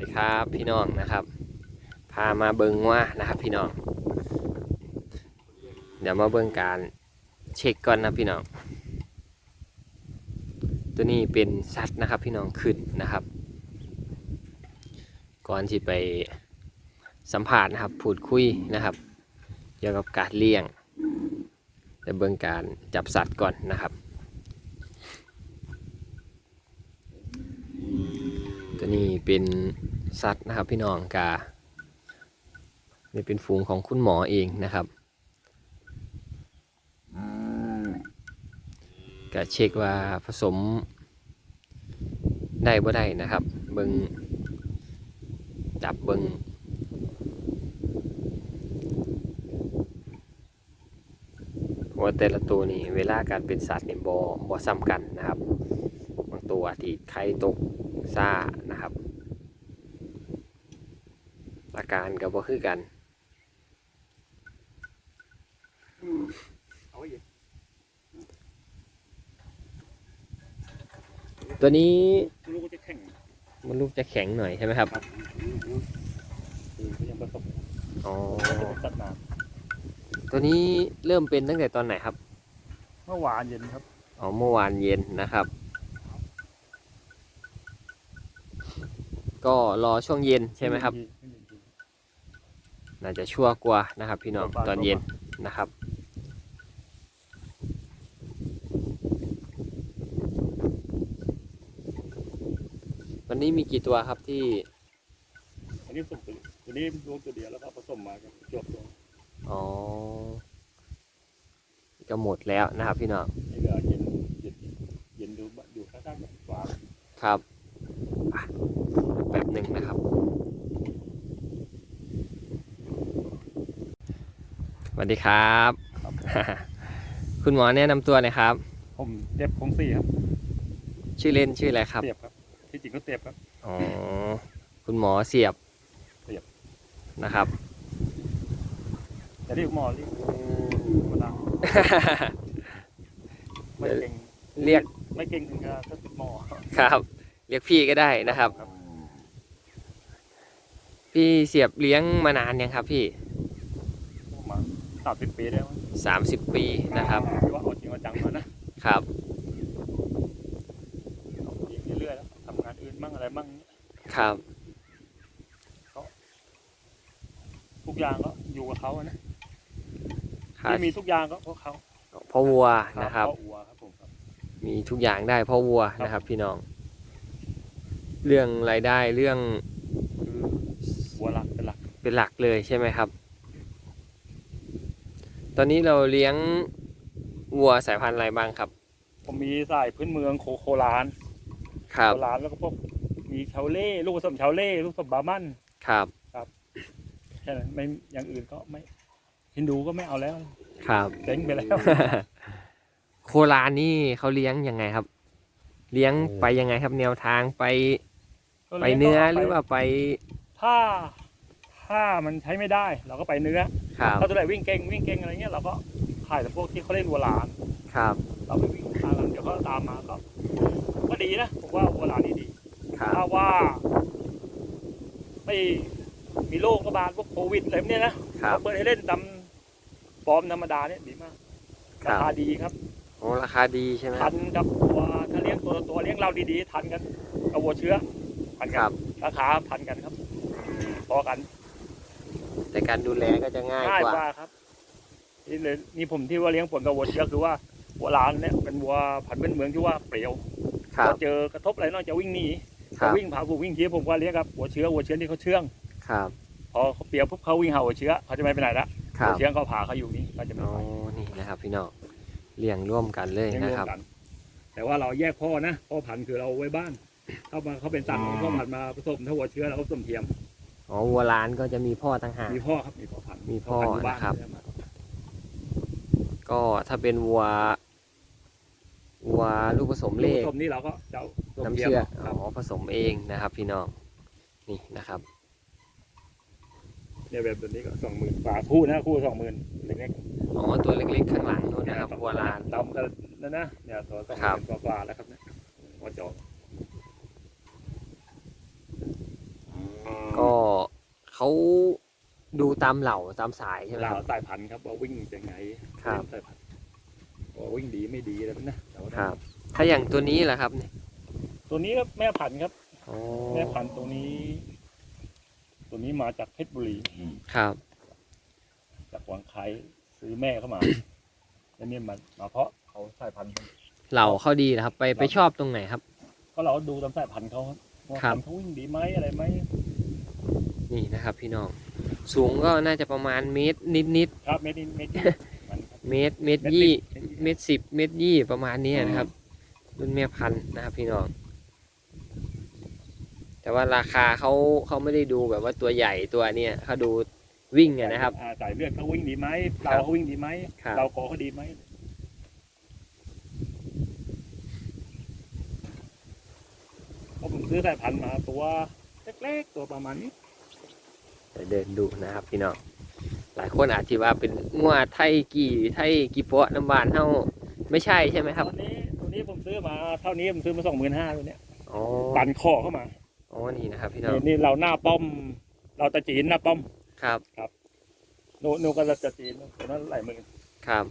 ดีครับพี่น้องนะครับ พามาเบิงว่านะครับพี่น้อง เดี๋ยวมาเบิงการเช็คก่อนนะพี่น้อง ตัวนี้เป็นสัตว์นะครับพี่น้องขึ้นนะครับ ก่อนที่ไปสัมภาษณ์นะครับพูดคุยนะครับ เกี่ยวกับการเลี้ยงเดี๋ยวเบิงการจับสัตว์ก่อนนะครับ ตัวนี้เป็น สัตว์นะครับ พี่น้องกานี่เป็นฝูงของคุณหมอเองนะครับก็เช็คว่าผสมได้บ่ได้นะครับ เบิงจับเบิงว่าแต่ละตัวนี่เวลาการเป็นสัตว์นี่บ่บ่ซ้ำกันนะครับ บางตัวที่ไข่ตกซ่านะครับ อาการก็บ่คือกันเอาไว้อีกตัวนี้ลูกก็จะแข็งมันลูกจะแข็งหน่อยใช่ไหมครับครับคือก็ยังผสมอ๋อตัดน้ตัวนี้เริ่มเป็นตั้งแต่ตอนไหนครับำเมื่อวานเย็นครับอ๋อเมื่อวานเย็นนะครับ ก็รอช่วงเย็นใช่ไหมครับ น่าจะชั่วกว่านะครับพี่น้องตอนเย็นนะครับวันนี้มีกี่ตัวครับที่อันนี้ผสมตัวตัวนี้ลูกตัวเดียวแล้วก็ผสมมาครับจบตัวอ๋อก็หมดแล้วนะครับพี่น้องนี่ก็เย็นเย็นเย็นดูอยู่ข้างๆกับฟ้าครับอะแป๊บหนึ่งนะครับ วัสดีครับครับ คุณหมอแนะนำตัวหน่อยครับ ผมเตียบคงสี่ครับชื่อเล่นชื่ออะไรครับ เตียบครับที่จริงก็เตียบครับ อ๋อ คุณหมอเสียบเสียบ นะครับ แต่ที่หมอเรียกธรรมดาไม่เก่งเรียก ไม่เก่งถึงกับก็ติดหมอครับ เรียกพี่ก็ได้นะครับ พี่เสียบเลี้ยงมานานยังครับพี่ประมาณสามสิบปีได้มั้งสามสิบปีนะครับ ที่ว่าเอาจริงเอาจังมานะครับ เอาเลี้ยงเรื่อยๆแล้วทำงานอื่นมั่งอะไรมั่งครับ ทุกอย่างก็อยู่กับเขาอะนะครับที่มีทุกอย่างก็เพราะเขาพ่อวัวนะครับ เพาวัวครับผมครับมีทุกอย่างได้เพ่อวัวนะครับ พี่น้อง เรื่องรายได้เรื่องคือวัวหลักเป็นหลักเป็นหลักเลยใช่ไหมครับ ตอนนี้เราเลี้ยงวัวสายพันธุ์อะไรบ้างครับ ผมมีสายพื้นเมืองโคโคลานครับโคลานแล้วก็พวกมีชาวเล่ลูกผสมชาวเล่ลูกผสมบาร์มันครับแค่นั้นไม่อย่างอื่นก็ไม่ฮินดูก็ไม่เอาแล้วครับเจ๊งไปแล้ว โครานนี่เขาเลี้ยงยังไงครับ เลี้ยงไปยังไงครับแนวทางไป ไปเนื้อหรือว่าไปถ้า ถ้ามันใช้ไม่ได้เราก็ไปเนื้อ ครับ ถ้าตัวไหนวิ่งเก่งวิ่งเก่งอะไรเงี้ยเราก็ขายแต่พวกที่เขาเล่นวัวลาน ครับ เราไปวิ่งตามกันเดี๋ยวก็ตามมาก็ก็ดีนะผมว่าวัวลานนี่ดี ครับ ถ้าว่า ไม่มีโรคระบาดพวกโควิดอะไรพวกเนี้ยนะครับเปิดให้เล่นตามฟอร์มธรรมดาเนี่ยดีมากครารับคาดีครับ โอ้ราคาดีใช่ไหมคทัรับ นกับวัวถ้าเลี้ยงตัวต่อตัวเลี้ยงเราดีๆ ทันกันกับวัวเชื้อทันคกัรันบ ราคาทันกันครับ พอกัน แต่การดูแลก็จะง่ายง่ายกว่ากว่าครับนี่เลยนี่ผมที่ว่าเลี้ยงผลกับวัวเชื้อคือว่าวัวลานเนี่ยเป็นวัวพันธุ์พื้นเมืองที่ว่าเปรี้ยวครัพบอเจอกระทบอะไรนอกจะวิ่งหนีคพรัอบวิ่งผ่าผูกวิ่งทีผมก็เลี้ยงกับวัวเชื้อวัวเชื้อที่เขาเชื่องครับ พอเขาเปรียวปุ๊บเขาวิ่งเห่าวัวเชื้อเขาจะไม่ไปไหนละครัวัวบเชื้อเขาผ่าเขาอยู่นี่เขาจะไม่อ๋อไปนี่นะครับพี่น้องเลี้ยงร่วมกันเลยเลี้ยงนะรวครับมกันแต่ว่าเราแยกพ่อนะพ่อพันธุ์คือเราเอาไว้บ้าน เข้ามาเขาเป็นสัตว์ของพ่อพันธุ์มาผสมถ้าวัวเชื้อเราก็ผสมเทียม อ๋อวัวล้านก็จะมีพ่อต่างหาก มีพ่อครับมีพ่อพันธุ์มีพ่อพันธุ์ยู่บ้านะครับเนี่ยมาก็ถ้าเป็นวัววัวลูกผสมเลลูกขผสมนี่เราก็จะาผสมน้ำทียมเชื่อคอ๋รับอผสมเองนะครับ พี่น้องนี่นะครับ เนี่ยแบบนี้ก็สองหมื่นฝาคู่นะคู่สองหมื่นเล็กอ๋อตัวเล็กๆ ข้างหลังนู่นๆนะครับวัวลาน ดำกันนั่นนะเนี่ยตัวสองหครับ มื่นกว่าๆแล้วครับเนี่ยหัวจอ งเขาดูตามเหล่าตามสายใช่ไหมเราครับ สายพันธุ์ครับว่าวิ่งยังไงครับ สายพันธุ์ว่าวิ่งดีไม่ดีอะไรพวกนะแต่ว่าครับ ถ้าอย่างตัวนี้แหละครับเนี่ยตัวนี้ก็แม่พันธุ์ครับ อ๋อแม่พันธุ์ตัวนี้ ตัวนี้มาจากเพชรบุรี ครับจากวังไคซื้อแม่เข้ามา แล้วเนี่ยมามาเพาะเขาสายพันธุ์ เหล่าเขาดีนะครับ ไปไปชอบตรงไหนครับ ก็เราดูตามสายพันธุ์เขาครับว่าครับพันธุ์เขาวิ่งดีไหมอะไรไหม นี่นะครับพี่น้อง สูงก็น่าจะประมาณเมตรนิดนิดครับเม็ดนี้เม็ดนี้มันครับ ๆ เมตรเมตรยี่เม็ดนี้เมตรสิบเมตรยี่ประมาณนี้นะครับ รุ่นแม่พันธุ์นะครับพี่น้อง แต่ว่าราคาเขาเขาไม่ได้ดูแบบว่าตัวใหญ่ตัวเนี้ยเขาดูวิ่งอะนะครับ อ่าสายเลือดเขาวิ่งดีไหมครัเราบเขาวิ่งดีไหมครับ เรากอเขาดีไหมเพราะผมซื้อสายพันธุ์มาตัวเล็กๆตัวประมาณนี้ เดี๋ยวเดินดูนะครับพี่น้องหลายคนอาจจะว่าเป็นงัวไทยกี่ไทยกี่โปะน้ำบานเท่าไม่ใช่ใช่ไหมครับตัวนี้ตัวนี้ผมซื้อมาเท่านี้ผมซื้อมาสองหมื่นห้าตัวเนี้ยอ๋อปั่นคอเข้ามาอ๋อนี่นะครับพี่น้องนี่นี่เราหน้าป้อม เราตะจีนหน้าป้อมครับโนโนก็ตะจีนตัวนั้นไหลมือครับ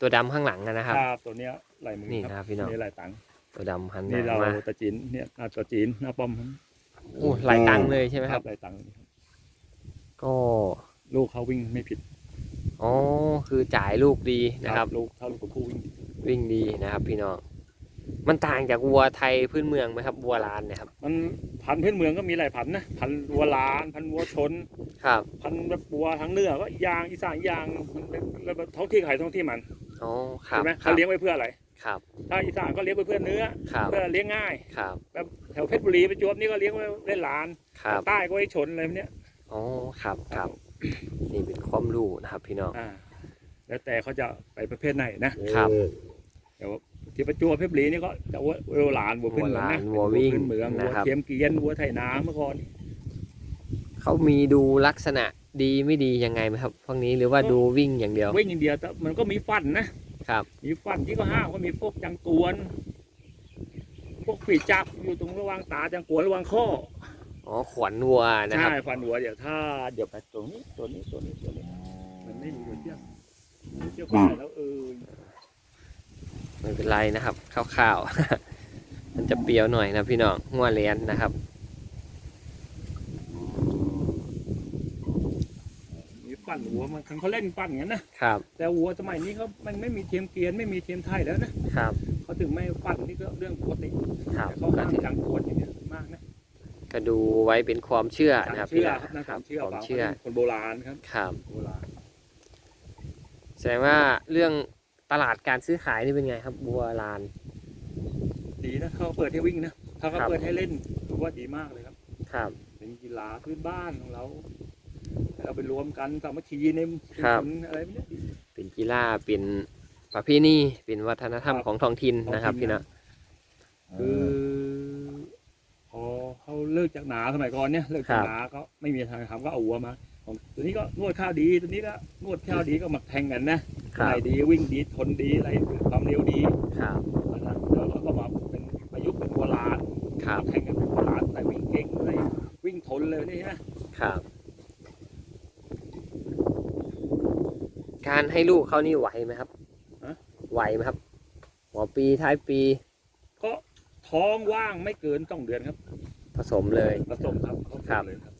ตัวดำข้างหลังอะนะครับครับตัวเนี้ยไหลมือนี่คนะครัรับบพี่น้องนี่ไหลตังค์ตัวดำหันหนี่น้าเรามาตะจีนเนี่ยหน้าตะจีนหน้าป้อมโอ้หลายตังค์เลยใช่ไหมครับไหลตังค์ ก็ลูกเขาวิ่งไม่ผิดอ๋อคือจ่ายลูกดีนะครับ ลูกเท่าลูกกับผู้วิ่งวิ่งดีนะครับพี่น้องมันต่างจากวัวไทยพื้นเมืองไหมครับวัวลานเนี่ยครับ มันพันธุ์พื้นเมืองก็มีหลายพันธุ์นะพันธุ์วัวลานพันธุ์วัวชน ครับ พันธุ์แบบวัวทั้งเหนือก็อีกอย่างอีสานอีกอย่างมันเป็นแล้วท้องที่ใครท้องที่มันอ๋อครับใช่ไหมครัเขาบเลี้ยงไว้เพื่ออะไรครับ ถ้าอีสานก็เลี้ยงไว้เพื่อเนื้อครับเพื่อเลี้ยงง่ายครับแบบแถวเพชรบุรีประจวบนี่ก็เลี้ยงไว้เล่นหลานครับใต้ก็ไว้ชนอะไรพวกเนี้ย อ๋อครับครับนี่เป็นความรู้นะครับ พี่น้อง อ่า แล้วแต่เขาจะไปประเภทไหนนะครับแต่ว่าที่ประจวบเพชรบุรีนี่ก็จะวัววัวหลานวัวพื้นเมืองนะวัวหลานวัววิ่งพื้นเมืองวัวนะครับ เทียมเกวียนวัวไถนาเมื่อก่อนเขามีดูลักษณะดีไม่ดียังไงไหมครับพวกนี้หรือว่าดูวิ่งอย่างเดียววิ่งอย่างเดียวแต่มันก็มีฟันนะ ครับ มีฟันที่ก็ห้ามก็มีพวกจังกวน พวกฝีจับอยู่ตรงระหว่างตาจังกวนระหว่างข้อ อ๋อขวัญวัวนะครับ ใช่ฟันหัวเดี๋ยวถ้าเดี๋ยวไปตรงนี้ตัวนี้ตัวนี้ตัวนี้มันไม่มีหัวเชือกหัวเชือกไปแล้วเออไม่เป็นไรนะครับคร่าวๆ มันจะเปรี้ยวหน่อยนะพี่น้องงัวเลียนนะครับ มีฟันหัวมันเขาเล่นฟันอย่างนั้นนะครับแต่หัวสมัยนี้เขามันไม่มีเทียมเกวียนไม่มีเทียมไทยแล้วนะครับ เขาถึงไม่ฟันนี่ก็เรื่องปกติครับแต่เขาก็ห้ามถือ จังกวนอย่างเนี้ยมา กนะก็ดูไว้เป็นความเชื่อนะครับเชื่อพี่ครับนะความเชื่อความเชื่อคนโบราณครับครับโบราณแสดงว่าเรื่องตลาดการซื้อขายนี่เป็นไงครับบัวลาน ดีนะเขาเปิดให้วิ่งนะถ้าเขาครับ เปิดให้เล่นผมว่าดีมากเลยครับ ครับ เป็นกีฬาพื้นบ้านของเราเราไปรวมกันสามัคคีในชุมครับชนอะไรไม่ได้ เป็นกีฬาเป็นประเพณีเป็นวัฒนธรรมครับของท้องถิ่นนะครับท้องถิ่พี่นนะคือพอ เขาเลิกจากหนาสมัยก่อนเนี่ยเลิกจากหนาก็ไม่มีทางทำก็เอาวัวมาของตัวนี้ก็นวดข้าวดีตัวนี้ก็นวดข้าวดีก็มาแข่งกันนะครับไหนดีวิ่งดีทนดีอะไรความเร็วดีครับนะแล้วเราก็มาเป็นประยุกต์เป็นวัวลานครับมาแข่งกันเป็นวัวลานไหนวิ่งเก่งอะไรวิ่งทนเลยนี่นะครับ การให้ลูกเขานี่ไหวไหมครับไหวไหมครับหัวปีท้ายปี ก็ท้องว่างไม่เกินสองเดือนครับผ สมเลย ผสมครับผสมครับเลยครับ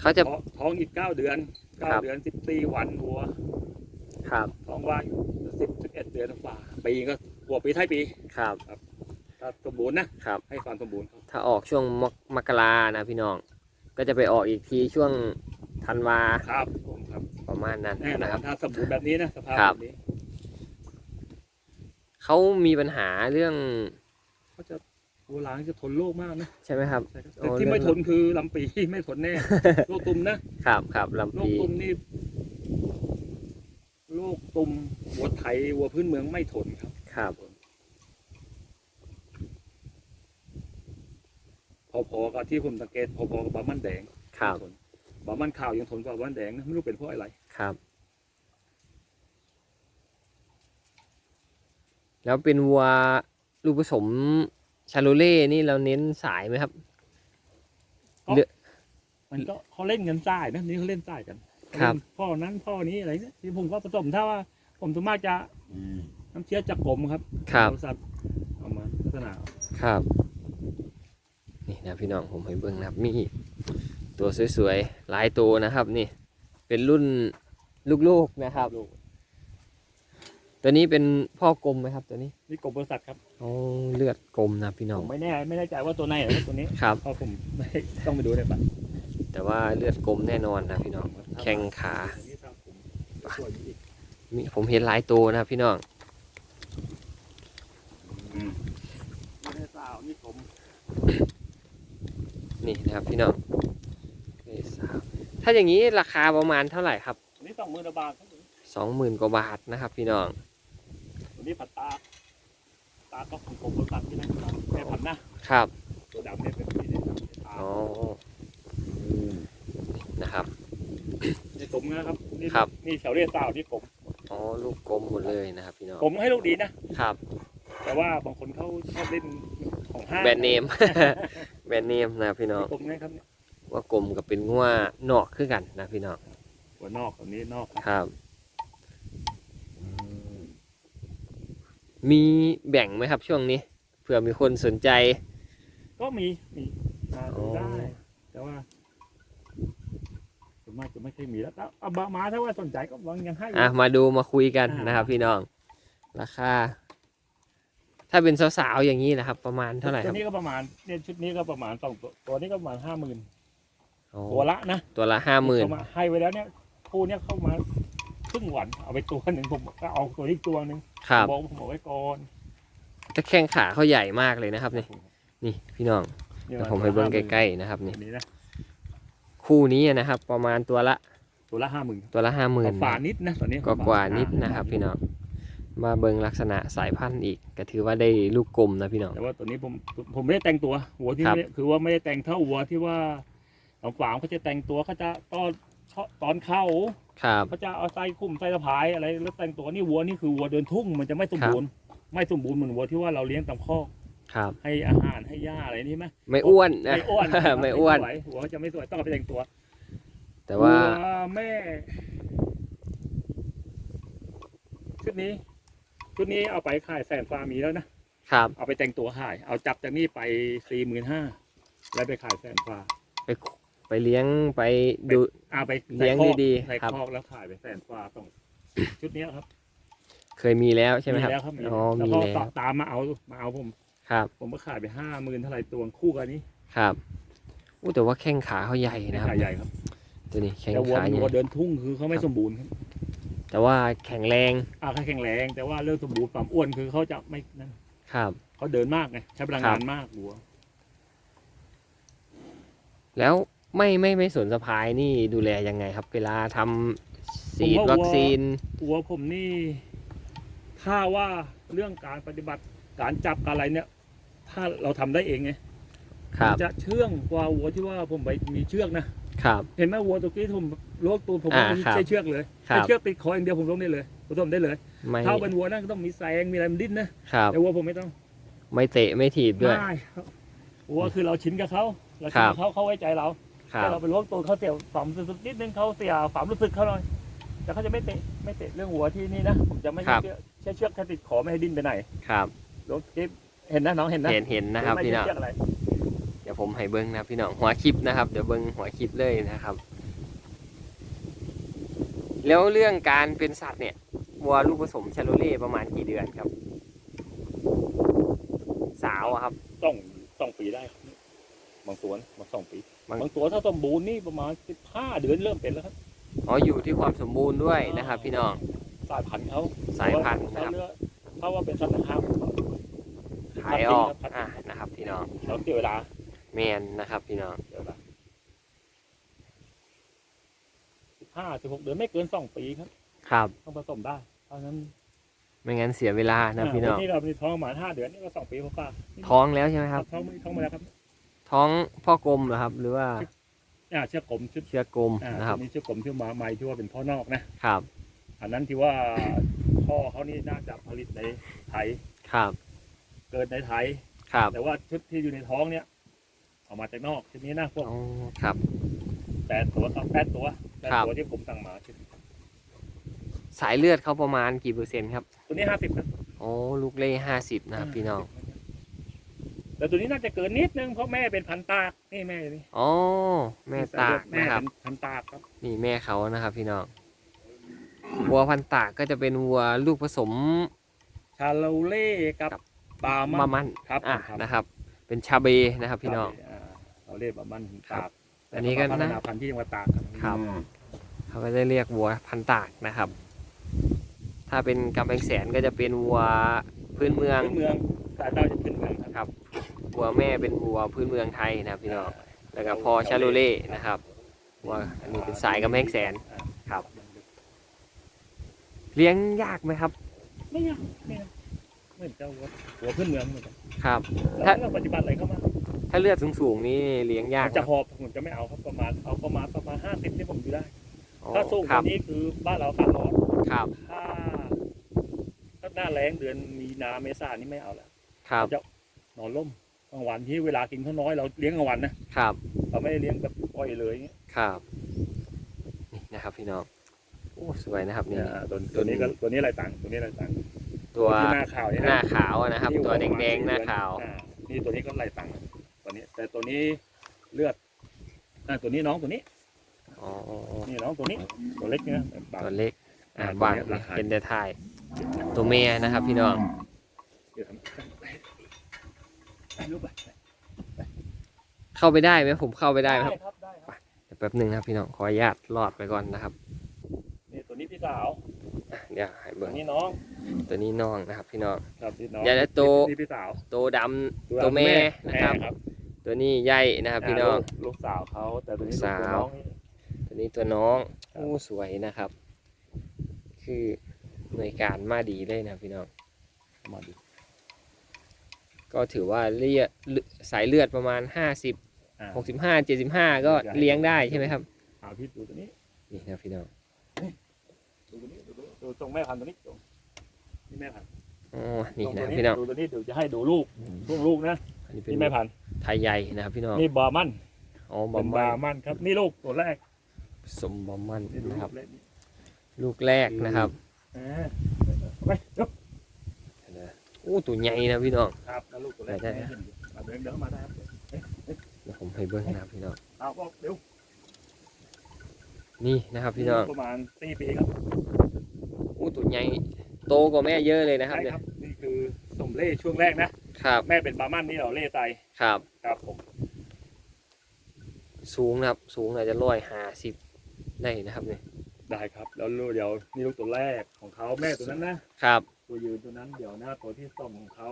เขาจะ ท้องท้องอีกเก้าเดือนเก้าครับ เดือนสิบสี่วันวัวครับท้องว่างสิบสิบเอ็ดเดือนฝ่าปีก็หัวปีท้ายปีครับถ้าสมบูรณ์นะครับ ให้ความสมบูรณ์ครับถ้าออกช่วงมกมกรานะพี่น้อง ก็จะไปออกอีกทีช่วงธันวาครับผมครับประมาณนั้นแน่นอนะครันบถ้าสมบูรณ์แบบนี้นะสภาพครับแบบนี้เขามีปัญหาเรื่อง เขาจะ โบราณจะทนโรคมากนะใช่ไหมครับใช่ครับโอ้แต่ที่เรื่องไม่ทนคือลำปีไม่ทนแน่โรคตุ่มนะครับครับโรลำคปีตุ่มนี่โรคตุ่มวัวไทยวัวพื้นเมืองไม่ทนครับ ครับพอๆกับที่ผมสังเกตพอๆกับบามันแดงครับทนบามันขาวยังทนกว่าบามันแดงนะไม่รู้เป็นเพราะอะไรครับ แล้วเป็นวัวลูกผสม ชาโลเล่นี่เราเน้นสายไหมครับอ๋อเลือกมันก็เขาเล่นกันจ่ายนะนี่เขาเล่นจ่ายกันครับเล่นพ่อนั้นพ่อนี้อะไรเนี่ยที่ผมก็ผสมถ้าว่า ผมส่วนมากจะน้ำเชื้อจากกลมครับครับบริษัทเอามาพัฒนาครับ นี่นะพี่น้องผมให้เบิ่งนะครับ มีตัวสวยๆหลายตัวนะครับ นี่ เป็นรุ่นลูกๆนะครับ ลูก ตัวนี้เป็นพ่อกลมไหมครับ ตัวนี้นี่กลมบริษัทครับอ๋อเลือดกลมนะพี่น้ผอง มไม่แน่ไม่แน่ใจว่าตัวไหนนะตัวนี้ครับ เพราะผมไม่ต้องไปดูในบัตรแต่ว่าเลือดกลมแน่นอนนะพี่น้อง แข้งขา อันนี้ครับผมส่วนอีกมีผมเห็นหลายตัวนะครับพี่น้อง ไม่ได้สาวนี่ผมนี่นะครับพี่น้องเอสามถ้าอย่างนี้ราคาประมาณเท่าไหร่ครับ อันนี้สองหมื่นบาทครับผมสองหมื่นกว่าบาทนะครับพี่น้องตัว นี้ผัดตา ตาก็ของผมบริษัทที่นั่นครับแค่ผัดนะครับ ตัวดำเนี่ยเป็นสีเนี่ยครับตาอ๋อนะครับ นี่ผมนะครับนี่ครับ นี่เฉาเรียสาวนี่ผมอ๋อลูกกลมหมดเลยนะครับ พี่น้องผมให้ลูกดีนะครับ แต่ว่าบางคนเขาชอบเล่นของห้างแบรนด์เนม แบรนด์เนมนะครับพี่น้องผมนะครับเนี่ยว่ากลมกับเป็นงัวนอกคือกันนะพี่น้องหัวนอกตัวนี้นอกครับ ครับ มีแบ่งไหมครับช่วงนี้เผื่อมีคนสนใจ ก็มีมีมาดูได้อ๋อแต่ว่าส่วนมากจะไม่ค่อยมีแล้วแต่เอามาถ้าว่าสนใจก็วางยังให้อยู่อะมาดูมาคุยกันอ่านนะครับ พี่น้องราคาถ้าเป็นสาวๆอย่างนี้นะครับ ประมาณเท่าไหร่คตัวรับนี้ก็ประมาณเนี่ยชุดนี้ก็ประมาณสองตัวตัวนี้ก็ประมาณห้าหมื่นอ๋อตัวละนะตัวละห้าหมื่นเข้ามาให้ไว้แล้วเนี่ยคู่เนี้ยเข้ามาครึ่งวันเอาไปตัวหนึ่งผมก็เอาตัวนี้อีกตัวหนึ่ง ครับบอกผมเอาไว้ก่อนแต่แข้งขาเขาใหญ่มากเลยนะครับนี่นี่พี่น้องนี่เดี๋ยวผมให้เบิ้งใกล้ๆนะครับนี่ๆนี้นะคู่นี้นะครับ ประมาณตัวละ ตัวละห้าหมื่นตัวละห้าหมื่นฝานิดนะตอนนี้ก็กว่านิดนะครับ พี่น้องมาเบิ้งลักษณะสายพันธุ์อีก ก็ถือว่าได้ลูกกลมนะพี่น้องแต่ว่าตัวนี้ผมผมไม่ได้แต่งตัวหัวที่ครับไม่ได้คือว่าไม่ได้แต่งเท่าหัวที่ว่าสองฝางเขาจะแต่งตัวเขาจะตอนตอนเข้า ครับ เขาจะเอาใส่คุ้มใส่สะพายอะไรแล้วแต่งตัวนี่วัวนี่คือวัวเดินทุ่งมันจะไม่สมบูรณ์ไม่สมบูรณ์เหมือนวัวที่ว่าเราเลี้ยงตามคอกครับ ให้อาหารให้หญ้าอะไรนี่ไหมไม่อ้วนนะไม่อ้วนไม่อ้วนสวยหัวจะไม่สวยต้องเอาไปแต่งตัว แต่ว่าวัแม่ชุดนี้ชุดนี้เอาไปขายแสนฟามีแล้วนะครับ เอาไปแต่งตัวขาย เอาจับจากนี่ไปสี่หมื่นห้าแล้วไปขายแสนฟาไป ไปเลี้ยงไปดู เอาไปเลี้ยงใส่คอกดีๆใส่ครับคอกแล้วขายไปแสนฟาต้องชุดเนี้ยครับเคยมีแล้วใช่ไหมครับแล้วครับมีอ๋อแล้วมีก็แล้วตามมาเอามาเอาผม ครับผมก็ขายไปห้าหมื่นเท่าไหร่ตัวคู่กันนี้ครับอู้แต่ว่าแข้งขาเขาใหญ่นะครับขายใหญ่ครับตัวนี้แข้งแต่วัวขามันใหญ่วัวเดินทุ่งคือเขาไม่ครับสมบูรณ์ครับแต่ว่าแข็งแรงอาเขาแข็งแรง แต่ว่าเรื่องสมบูรณ์ความอ้วนคือเขาจะไม่นั่นครับ เขาเดินมากไงใช้พลังครังาบนมากวัว แล้ว ไม่ไม่ไม่สนสะพายนี่ดูแลยังไงครับ เวลาทำฉีดวัคซีนวัวผมนี่ถ้าว่าเรื่องการปฏิบัติการจับการอะไรเนี่ย ถ้าเราทำได้เองไงครับ จะเชื่องกว่าวัวที่ว่าผมไปมีเชือกนะครับ เห็นไหมวัวตัวกี้ผมโลกตัวผมอ่าไม่ครับใช่เชือกเลยครับใช้เชือกติดคออย่างเดียวผมลงได้เลยผมทำได้เลยไม่ถ้าเป็นวัวนั่นก็ต้องมีแซงมีอะไรมันดิ้นนะครับ แต่วัวผมไม่ต้องไม่เตะไม่ถีบด้วยไม่ครับวัวคือเราชินกับเขาเราครัชินบกับเขาเขาไว้ใจเรา ครับ แต่เราไปล้วงตัวเขาเสียวฝัมสุดๆนิดนึงเขาเสียฝัมรู้สึกเขาหน่อยแต่เขาจะไม่เตะไม่เตะเรื่องหัวที่นี่นะผมจะไม่ครับเชือกแค่เชือกแค่ติดคอไม่ให้ดิ้นไปไหนครับ ล้วงคลิปเห็นนะน้องเห็นนะเห็นเห็นนะครับไม่พี่ใช่น้อง เชือกอะไร เดี๋ยวผมให้เบิ้งนะครับพี่น้องหัวคลิปนะครับ เดี๋ยวเบิ้งหัวคลิปเลยนะครับ แล้วเรื่องการเป็นสัตว์เนี่ยวัวลูกผสมชาโลเล่ประมาณกี่เดือนครับ สาวอะครับ ต้องสองปีได้ครับ บางตัวนะบางสองปีบาง บางตัวถ้าสมบูรณ์นี่ประมาณสิบห้าเดือนเริ่มเป็นแล้วครับอ๋ออยู่ที่ความสมบูรณ์ด้วยนะครับ พี่น้อง สายพันธุ์เขาสายพันธุ์นะครับ เขาเลือกถ้าว่าเป็นสัตว์ห้าม ขายออกครับอ่านะครับ พี่น้องเราเสียเวลาแมนนะครับ พี่น้องเสียเวลาสิบห้าสิบหกเดือนไม่เกินสองปีครับครับ ต้องผสมได้เพราะฉะนั้นไม่งั้นเสียเวลานะพี่น้องาวันี่เรามีท้องประมาณห้าเดือนนี่ก็สองปีกว่าๆท้องแล้วใช่ไหมครับ ท้องท้องมาแล้วครับ ท้องพ่อกลมเหรอครับ หรือว่าอ่าเชือกกลมชุดเชือกกลมอ่านะครับตัวนี้เชือกกลมที่มาใหม่ที่ว่าเป็นพ่อนอกนะ ครับอันนั้นที่ว่าพ่อเขานี่น่าจะผลิตในไทยครับเกิดในไทย ครับแต่ว่าชุดที่อยู่ในท้องเนี่ยเอามาจากนอกชุดนี้นะพวกอ๋อครับ แปดตัวครับแปดตัวแปดครับ ตัวที่ผมสั่งมาสายเลือดเขาประมาณกี่เปอร์เซ็นต์ครับ ตัวนี้ห้าสิบครับโอ้ลูกเล่ห้าสิบนะครับพี่น้อง แต่ตัวนี้น่าจะเกินนิดนึงเพราะแม่เป็นพันตากนี่แม่นี่อ๋อแม่ตากแม่นะครับ เป็นพันตากครับ นี่แม่เขานะครับ พี่น้องวัวพันตากก็จะเป็นวัวลูกผสม ชาโลเล่กับกับ บามามันมัน ครับอะครับนะครับ เป็นชาเบนะครับ พี่น้องาเราเรียกบามันตากอันนี้ก็พัฒนะนาพันธุ์ที่จังหวัดตากครับ ครับ เขาก็จะเรียกวัวพันตากนะครับ ถ้าเป็นกำแพงแสนก็จะเป็นวัวพื้นเมือง พื้นเมืองสายใต้จะพื้นเมืองครับครับ วัวแม่เป็นวัวพื้นเมืองไทยนะครับพี่น้องแล้วก็พอชาโลเล่นะครับวัวอันนี้เป็นสายกำแพงแสนครับ เลี้ยงยากไหมครับ ไม่ยากไม่ยากเหมือนเจ้าหัวหัวพื้นเมืองเหมือนกันครับแล้วเราปัจจุบันอะไรเข้ามาถ้าเลือดสูงๆนี่เลี้ยงยากจะไหมพอผมจะไม่เอาครับประมาณเอาประมาณประมาณห้าสิบที่ผมอยู่ได้ อ๋อถ้าสูงคกรับว่านี้คือบ้านเราขาดร้อนครับถ้าถ้าหน้าแรงเดือนมีนาเมษานี่ไม่เอาแล้วครับจะนอนร่ม กลางวันที่เวลากินข้าวน้อยเราเลี้ยงกลางวันนะครับ เราไม่ได้เลี้ยงแบบปล่อยเลยอย่างเงี้ยครับนี่นะครับพี่น้องโอ้สวยนะครับนี่เนี่ยตัวตัวนี้ก็ตัวนี้อะไรต่างตัวนี้อะไรต่างตัวที่หน้าขาวเนี่ยหน้านะขาวอะนะครับ ตัวแดงๆหน้าขาวอ่นี่ตัวนี้ก็ไรต่างตัวนี้ แต่ตัวนี้เลือดอ่าตัวนี้น้องตัวนี้ อ๋อนี่น้องตัวนี้ ตัวเล็กเนี่ยปาก ตัวเล็กอ่าอ่าบางตัวเนี้ยราคา เป็นแต่ทายตัวเมียนะครับ พี่น้อง เดี๋ยวทำ ไปรูปไปเข้าไปได้ไหมผมเข้าไปได้ไหมครับครับได้ครับเดี๋ยวแป๊บหนึ่งครับพี่น้องขออนุญาตรอดไปก่อนนะครับนี่ตัวนี้พี่สาวอะเดี๋ยวให้ตัเบิ่วงนี้น้องตัวนี้น้องนะครับ พี่น้อง ครับพี่น้องอย่าได้โตนี่พี่สาวตัวดำตัวแม่นะครับ แม่ตัวนี้ใหญ่นะครับ พี่น้องาลูกลูกสาวเขาแต่ตัวนี้ลูกสาว ตัวน้องนี่ ตัวนี้ตัวน้องครับ โอ้สวยนะครับ คือหน่วยการมาดีเลยนะพี่น้องมาดู ก็ถือว่าเลือดเลือดสายเลือดประมาณ50อ่า65 75ก็เลี้ยงได้ใช่ไหมครับเอาพี่ดูตัวนี้นี่นะพี่น้องดูตัวนี้ดูดูดูตรงแม่พันธุ์ตัวนี้ตรงนี่แม่พันธุ์อ๋อนี่ตรงนะตัวพี่น้องดูตัวนี้เดี๋ยวจะให้ดูลูกลูกลูกนะอันนี้เป็นนี่แม่พันธุ์ไทยใหญ่นะครับพี่น้องนี่บาร์มันอ๋อบอเป็นมบามันร์มันครับนี่ลูกตัวแรกสมบอมมันนี่ดูนะลูครับกเล็กนี่ลูกแรกนะครับ อ่าไปเดี๋ยวโอ้ตัวใหญ่นะพี่น้องครับแล้วลูกตัวแรกได้ได้มาเดินเดินมาได้ครับเดี๋ยวผมให้เบิ้งนะครับพี่น้องเอาก็เดี๋ยวนี่นะครับพี่น้องประมาณสี่ปีครับโอ้ตัวใหญ่โตกว่าแม่เยอะเลยนะครับใช่เนี่ยครับนี่คือสมเล่ช่วงแรกนะครับแม่เป็นบาร์มันนี่เราเล่ไตครับครับผมสูงนะครับ สูงอาจจะร้อยห้าสิบได้นะครับเนี่ยได้ครับ แล้วลูกเดี๋ยวนี่ลูกตัวแรกของเขาแม่ตัวนั้นนะครับ ตัวยืนตัวนั้นเดี๋ยวหน้าตัวที่สองของเขา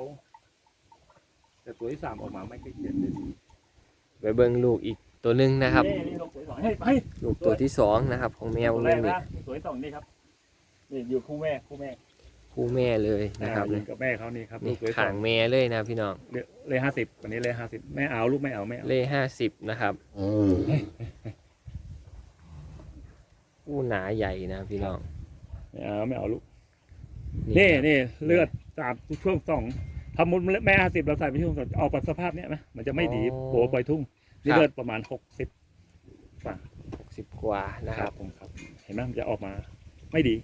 แต่ตัวที่สามออกมาไม่ค่อยเขียนเลยไปเบิ้งลูกอีกตัวหนึ่งนะครับ นี่นี่ลูกตัวที่สองให้ไปลูกตัวที่สองนะครับ ของแมวตัวเรื่แรองกนี้นะตัวที่สองนี่ครับนี่อยู่คู่แม่คู่แม่คู่แม่เลยนะครับอ่าอยู่กับแม่เขานี่ครับลูนี่กตัวที่สขางองแม่เลยนะพี่น้องเลเลยห้าสิบวันนี้เลยห้าสิบแม่เอาลูกไม่เอาไม่เอาเล่ห้าสิบนะครับอู้หนาใหญ่นะพี่น้องไม่เอาไม่เอาลูก นี่นี่เลือดสามช่วงสองทำมุดแม่ห้าสิบเราใส่ไปช่วงสองออกแบบสภาพเนี้ยไหมมันจะไม่ดีโผล่ไปทุ่งนี่เลือดประมาณหกสิบสิบกว่านะครับผมครับ เห็นไหมมันจะออกมา ไม่ดี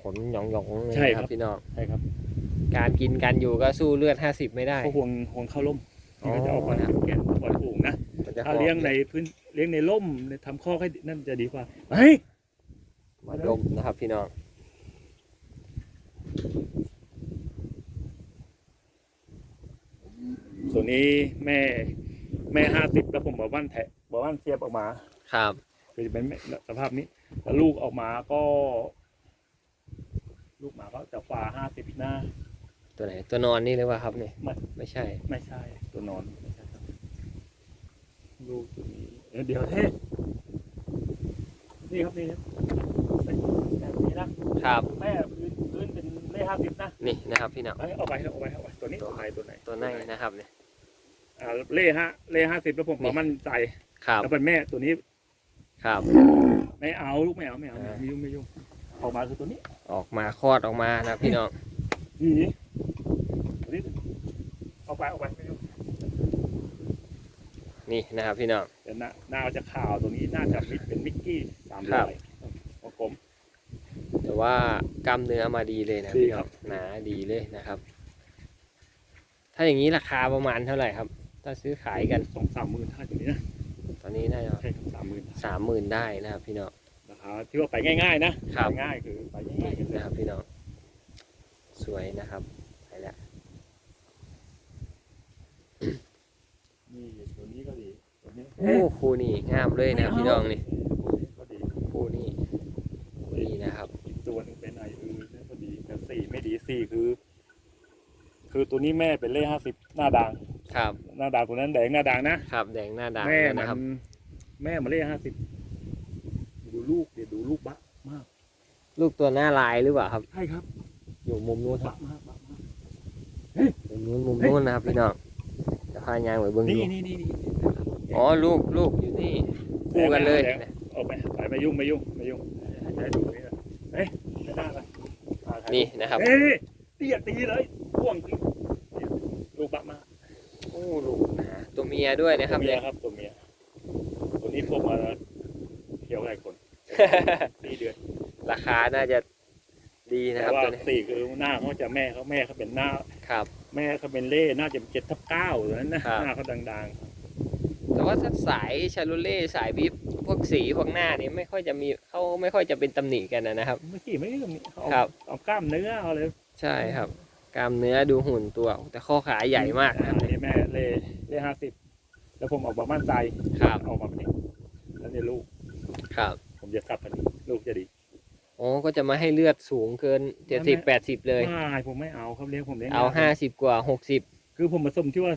ขนหยองๆเลยใช่นะครับพี่น้องใช่ครับ การกินกันอยู่ก็สู้เลือดห้าสิบไม่ได้เขาห่วงห่วงเข้าร่มนี่ก็จะออกมาอ๋อครับแก่นปล่อยฝูงนะมันจะถ้าหอบเลี้ยงในพื้นเลี้ยงในร่มทำข้อกให้นั่นจะดีกว่าเฮ้ยมาดมนะครับพี่น้อง ส่วนนี้แม่แม่ห้าสิบแล้วผมบอกว่านแทะบอกว่านเสียบออกมาครับ คือจะเป็นสภาพนี้แล้วลูกออกมาก็ ลูกหมาก็จะฝ่าห้าสิบหน้า ตัวไหน ตัวนอนนี่หรือว่าครับเนี่ยไม่ไม่ใช่ ไม่ใช่ ตัวนอนไม่ใช่ครับลูกตัวนี้เอ้ยเดี๋ยวเทศนี่ครับนี่ครับเป็นแบบนี้นะครับ แม่ พื้นพื้นเป็นเลขห้าสิบนะนี่นะครับพี่น้องเอ้ยเอาไปเอาไปเอาไปตัวนี้ตัวไหนตัวไหนตัวในนะครับเนี่ยอ่าเลขห้าเลขห้าสิบแล้วผมบอกมั่นใจครับแล้วเป็นแม่ตัวนี้ ครับ ไม่เอาลูกไม่เอาไม่เอาไม่เอาไม่ยุ่งไม่ยุ่งออกมาคือตัวนี้ ออกมาคลอดออกมานะพี่น้องนี่ตัวนี้เอาไปเอาไปไม่ยุ่งนี่นะครับพี่น้องแต่หน้าหน้าจะขาวตัวนี้น่าจะมิดเป็นมิกกี้สามครัร้บอยของผม แต่ว่ากล้ามเนื้อมาดีเลยนะดีพี่คน้รัอบงหนาดีเลยนะครับ ถ้าอย่างนี้ราคาประมาณเท่าไหร่ครับ ถ้าซื้อขายกัน สองสามหมื่นถ้าตัวนี้นะตอนนี้น่าจะใช่ครับสามหมื่นสามหมื่นได้นะครับ พี่น้อง ราคาที่ว่าไปง่ายๆนะครับ ไปง่ายคือไปง่ายๆกันเลยนะครับพี่น้อง สวยนะครับไปแล้วนี่ตัวนี้ก็ดีตัวนี้โอ้คู่นี่งามเลยนะครับพี่น้องนี่ก็ดีคู่นี่นี่นะครับอีก ตัวหนึงเป็นไออือเนี่ยก็ดีแต่สี่ไม่ดีสี่คือ คือตัวนี้แม่เป็นเล่ห้าสิบหน้าด่างครับ หน้าด่างตัวนั้นแดงหน้าด่างนะครับ แดงหน้าด่างแม่เลยมันะครับนแม่มาเล่ห้าสิบดูลูกเดี๋ยวดูลูกบะมากลูกตัวหน้าลายหรือเปล่าครับ ใช่ครับอยู่มุมนู้นครับบะมากบะมาก มุมนู้นมุมนู้นนะครับพี่น้องจะพายางไปเบิ้งนี่ดูนี่นี่นี่อ๋อลูกลูกอยู่นี่คู่กันเลยแดงออกไปไปไม่ยุ่งไม่ยุ่งไม่ยุ่งให้ดูนี่ นี่นะครับเฮ้ยตีอย่าตีเลยพ่วงตีเนี่ยลูกบะมากโอ้ลูกนะตัวเมียด้วยนะครับตัวเมีเนี่ยยครับตัวเมียตัวนี้พวกมาเที่ยวหลายคนสี่เดือน ราคาน่าจะดีนะคแต่รับว่าตัวนี้สี่คือหน้าเขาจะแม่เขาแม่เขาเป็นหน้าครับ แม่เขาเป็นเล่น่าจะเจ็ดทับเก้าตัวนั้นนะครับหน้าเขาดังแต่ว่าถ้าสายชาลูเล่สายบิฟ พวกสีพวกหน้านี่ไม่ค่อยจะมีเขาไม่ค่อยจะเป็นตำหนิกันนะครับๆไม่กี่ไม่ตรงนี้เขาเอาครับ เอากล้ามเนื้อเอาเลยใช่ครับ กล้ามเนื้อดูหุ่นตัว แต่ข้อขาใหญ่มากนะครับอันนี้แม่เล่เล่ห้าสิบแล้วผมออกมามั่นใจครับออกมาแบบนี้แล้วเนี่ยลูกครับ ผมจะกลับพันนี้ลูกจะดีโอ้ก็จะไม่ให้เลือดสูงเกินเจ็ดสิบแปดสิบเลยไม่ผมไม่เอาครับเลี้ยงผมเลี้ยงเอาห้าสิบกว่าหกสิบคือผมผสมที่ว่า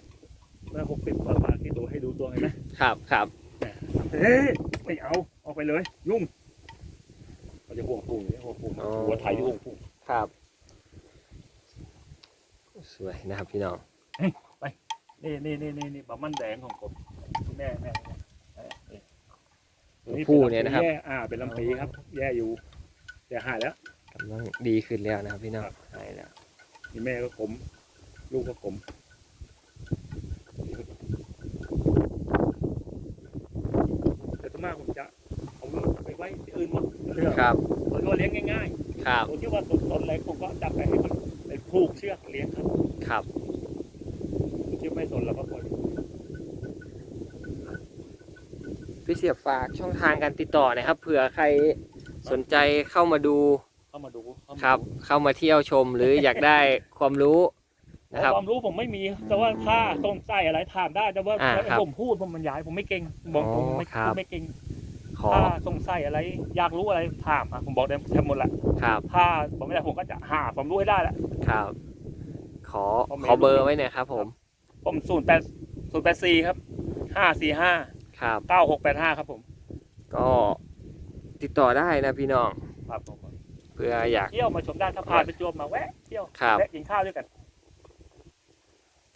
หกสิบกว่าบาทที่ตัวให้ดูตัวเห็นไหมครับครับเฮ้ย ไม่เอาออกไปเลยยุ่งเขาจะห่วงพุงเนี่ยห่วงพุงหัวไทยที่ห่วงพุงครับ สวยนะครับพี่น้องนี่นี่นี่นี่นี่บะมันแดงของผมแม่แม่แม่นี่ตัวผู้เนี่ยนะครับแย่อ่าเป็นลำปีครับ แย่อยู่แต่หายแล้วกำลังดีขึ้นแล้วนะครับพี่น้องหายแล้วนี่แม่ก็ขมลูกก็ขมแต่ส่วน มากผมจะเอาลูกไปไว้ที่อื่นหมดเรื่องครับเขาก็เลี้ยงง่ายครับ ๆผมคิดว่าต้นต้นเล็กผมก็จับไปให้มันไปผูกเชือกเลี้ยงครับครับ ที่ไม่สนเราก็ปล่อยพี่เสียบฝากช่องทางการติดต่อหนะครับ เผื่อใครสนใจเข้ามาดูเข้ามาดูเข้ามาดู ครับ เข้ามาเที่ยวชมหรืออยากได้ความรู้ นะครับความรู้ผมไม่มี แต่ว่าถ้าต้นไส้อะไรถามได้ แต่ว่าอ่าครับผมพูดผมบรรยาย ผมไม่เก่งผมบอกผมไม่อ๋อครับพูดไม่เก่ง ขอถ้าสงสัยอะไร อยากรู้อะไรถามอะผมบอกได้ทั้งหมดแหละ ครับถ้าบอกไม่ได้ผมก็จะหาความรู้ให้ได้แหละ ครับ ขอผมไม่ขอเบอรู้ ร์ไว้หน่อยครับผมผมศูนย์แปดศูนย์แปดสี่ครับห้าสี่ห้าครับ เก้าหกแปดห้าครับผมก็ติดต่อได้นะพี่น้อง ครับผมเพื่ออยาก เที่ยวมาชมได้ถ้าผ่านไปจวบมาแวะเที่ยวครับ แวะกินข้าวด้วยกัน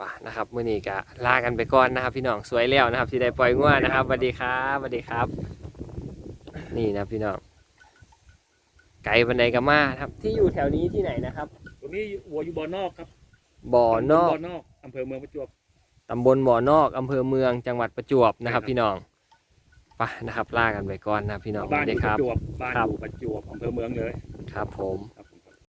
ป่ะนะครับมื่อนี้ก็ลากันไปก่อนนะครับ พี่น้องสวยแล้วนะครับที่ได้ปล่อยง่วนะครับสวัสดีครับสวัสดีครับ นี่นะพี่น้องไกลบันไดกามาครับ ที่อยู่แถวนี้ที่ไหนนะครับตรงนี้วัวอยู่บ่อนอกครับบ่อนอกบ่อนอกอำเภอเมืองประจวบตำบลบ่อนอกอำเภอเมืองจังหวัดประจวบนะครับ พี่น้องป่ะนะครับลากันไปก่อนนะครับพี่น้องสบ้าวันสอดียู่คปรับระจวบบ้านครับอยู่ประจวบอำเภอเมืองเลย ครับผม